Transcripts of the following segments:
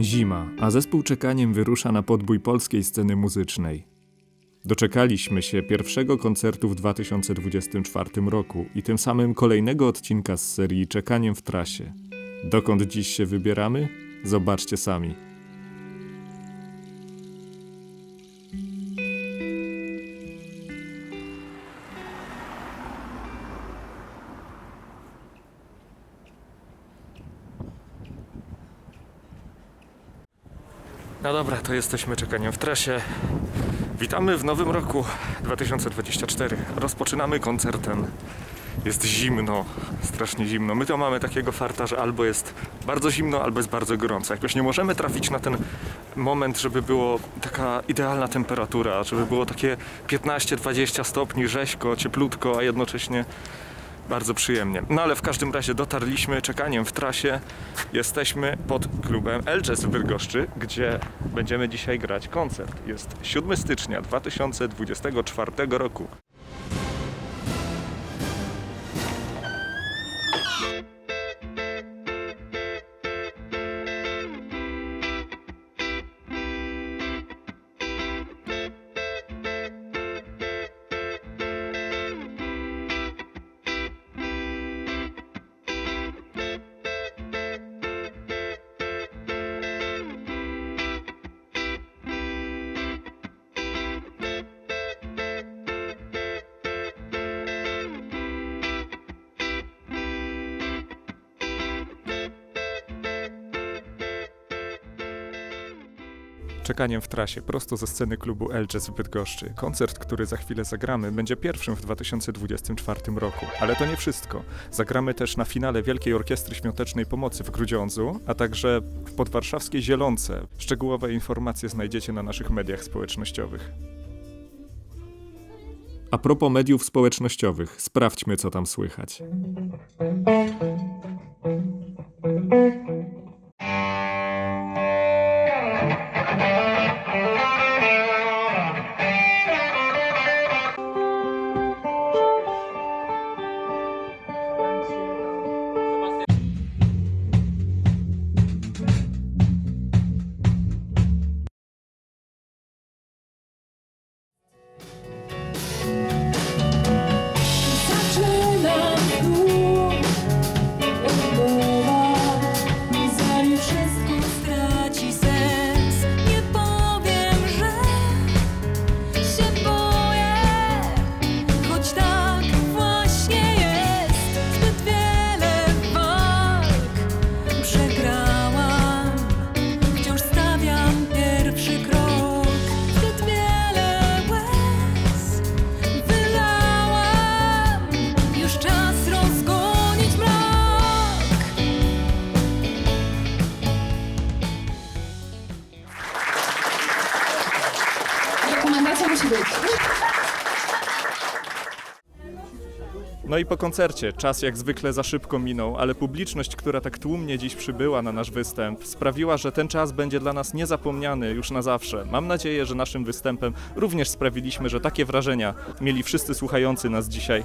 Zima, a zespół Czekaniem wyrusza na podbój polskiej sceny muzycznej. Doczekaliśmy się pierwszego koncertu w 2024 roku i tym samym kolejnego odcinka z serii Czekaniem w trasie. Dokąd dziś się wybieramy? Zobaczcie sami. No dobra, to jesteśmy czekaniem w trasie. Witamy w nowym roku 2024. Rozpoczynamy koncertem. Jest zimno, strasznie zimno. My to mamy takiego farta, że albo jest bardzo zimno, albo jest bardzo gorąco. Jakoś nie możemy trafić na ten moment, żeby było taka idealna temperatura, żeby było takie 15-20 stopni, rzeźko, cieplutko, a jednocześnie bardzo przyjemnie. No ale w każdym razie dotarliśmy czekaniem w trasie. Jesteśmy pod klubem Elches w Bydgoszczy, gdzie będziemy dzisiaj grać koncert. Jest 7 stycznia 2024 roku. Czekaniem w trasie, prosto ze sceny klubu Elches w Bydgoszczy. Koncert, który za chwilę zagramy, będzie pierwszym w 2024 roku. Ale to nie wszystko. Zagramy też na finale Wielkiej Orkiestry Świątecznej Pomocy w Grudziądzu, a także w podwarszawskiej Zielonce. Szczegółowe informacje znajdziecie na naszych mediach społecznościowych. A propos mediów społecznościowych, sprawdźmy, co tam słychać. No i po koncercie, czas jak zwykle za szybko minął, ale publiczność, która tak tłumnie dziś przybyła na nasz występ, sprawiła, że ten czas będzie dla nas niezapomniany już na zawsze. Mam nadzieję, że naszym występem również sprawiliśmy, że takie wrażenia mieli wszyscy słuchający nas dzisiaj.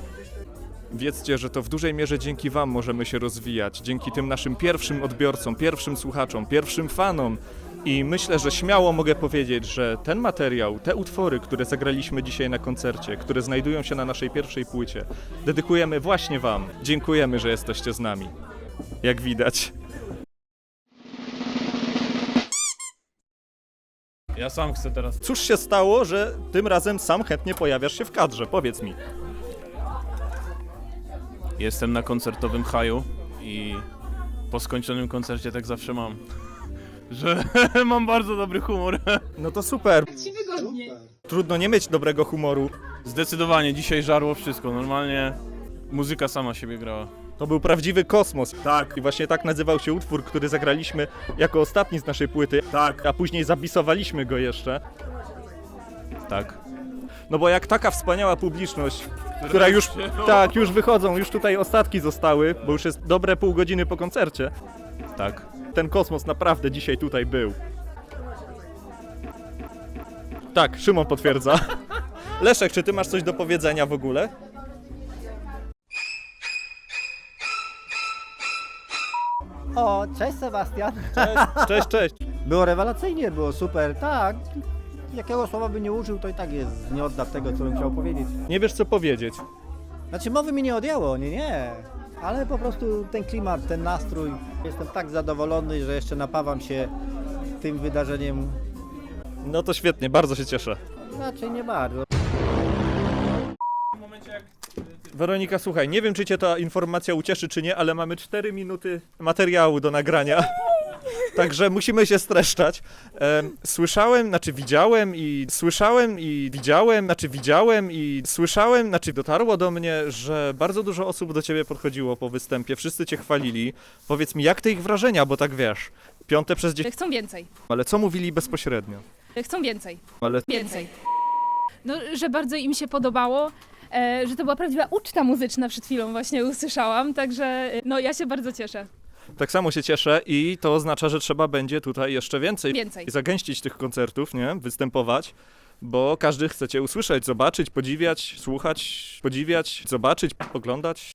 Wiedzcie, że to w dużej mierze dzięki Wam możemy się rozwijać, dzięki tym naszym pierwszym odbiorcom, pierwszym słuchaczom, pierwszym fanom. I myślę, że śmiało mogę powiedzieć, że ten materiał, te utwory, które zagraliśmy dzisiaj na koncercie, które znajdują się na naszej pierwszej płycie, dedykujemy właśnie Wam. Dziękujemy, że jesteście z nami. Jak widać. Ja sam chcę teraz. Cóż się stało, że tym razem sam chętnie pojawiasz się w kadrze? Powiedz mi. Jestem na koncertowym haju i po skończonym koncercie tak zawsze mam. Że mam bardzo dobry humor. No to super. Ci wygodniej. Trudno nie mieć dobrego humoru. Zdecydowanie dzisiaj żarło wszystko. Normalnie muzyka sama siebie grała. To był prawdziwy kosmos. Tak, I właśnie tak nazywał się utwór, który zagraliśmy jako ostatni z naszej płyty, tak, a później zabisowaliśmy go jeszcze. tak. No bo jak taka wspaniała publiczność, która już, tak, już wychodzą, już tutaj ostatki zostały, bo już jest dobre pół godziny po koncercie. Tak. Ten kosmos naprawdę dzisiaj tutaj był. Tak, Szymon potwierdza. Leszek, czy ty masz coś do powiedzenia w ogóle? O, cześć Sebastian. Cześć, cześć. cześć. Było rewelacyjnie, było super, tak. Jakiego słowa by nie użył, to i tak jest, nie odda tego, co bym chciał powiedzieć. Nie wiesz co powiedzieć. Znaczy mowy mi nie odjęło, nie, nie. Ale po prostu ten klimat, ten nastrój. Jestem tak zadowolony, że jeszcze napawam się tym wydarzeniem. No to świetnie, bardzo się cieszę. Raczej nie bardzo. Weronika, słuchaj, nie wiem czy cię ta informacja ucieszy czy nie, ale mamy 4 minuty materiału do nagrania. Także musimy się streszczać. Em, słyszałem, znaczy widziałem i słyszałem i widziałem, znaczy widziałem i słyszałem, znaczy dotarło do mnie, że bardzo dużo osób do ciebie podchodziło po występie, wszyscy cię chwalili. Powiedz mi, jak te ich wrażenia, bo tak wiesz, piąte przez dziesięć, Chcą więcej. ale co mówili bezpośrednio? Chcą więcej. Ale Więcej. No, że bardzo im się podobało. E, że to była prawdziwa uczta muzyczna przed chwilą właśnie usłyszałam, także e, no ja się bardzo cieszę. Tak samo się cieszę i to oznacza, że trzeba będzie tutaj jeszcze więcej Więcej. zagęścić tych koncertów, nie? Występować, bo każdy chce cię usłyszeć, zobaczyć, podziwiać, słuchać, podziwiać, zobaczyć, oglądać.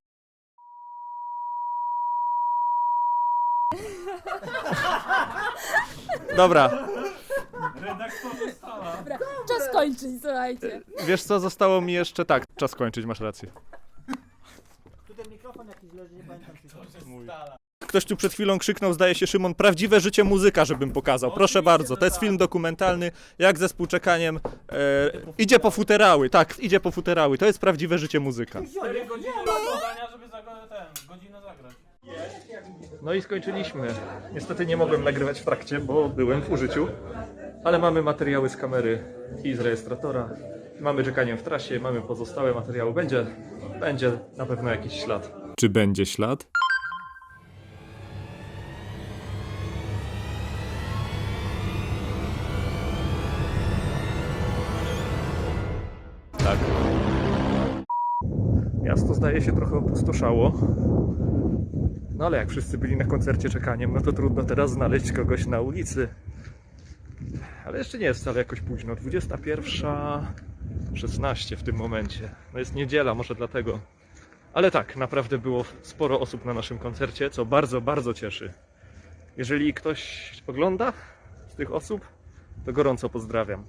Dobra, Czas kończyć, słuchajcie. wiesz co, zostało mi jeszcze tak, czas kończyć, masz rację. Ktoś tu przed chwilą krzyknął, zdaje się Szymon, prawdziwe życie muzyka, żebym pokazał. Proszę bardzo, to jest film dokumentalny, jak ze współczekaniem e, idzie po futerały, tak, idzie po futerały, to jest prawdziwe życie muzyka. 4 godziny podania, żeby za ten, godzinę zagrać. No i skończyliśmy. Niestety nie mogłem nagrywać w trakcie, bo byłem w użyciu, ale mamy materiały z kamery i z rejestratora. Mamy czekanie w trasie, mamy pozostałe materiały. Będzie, będzie na pewno jakiś ślad. Czy będzie ślad? Zdaje się trochę opustoszało. No ale jak wszyscy byli na koncercie czekaniem, no to trudno teraz znaleźć kogoś na ulicy. Ale jeszcze nie jest wcale jakoś późno. 21.16 w tym momencie. No jest niedziela, może dlatego. Ale tak, naprawdę było sporo osób na naszym koncercie, co bardzo, bardzo cieszy. Jeżeli ktoś ogląda z tych osób, to gorąco pozdrawiam.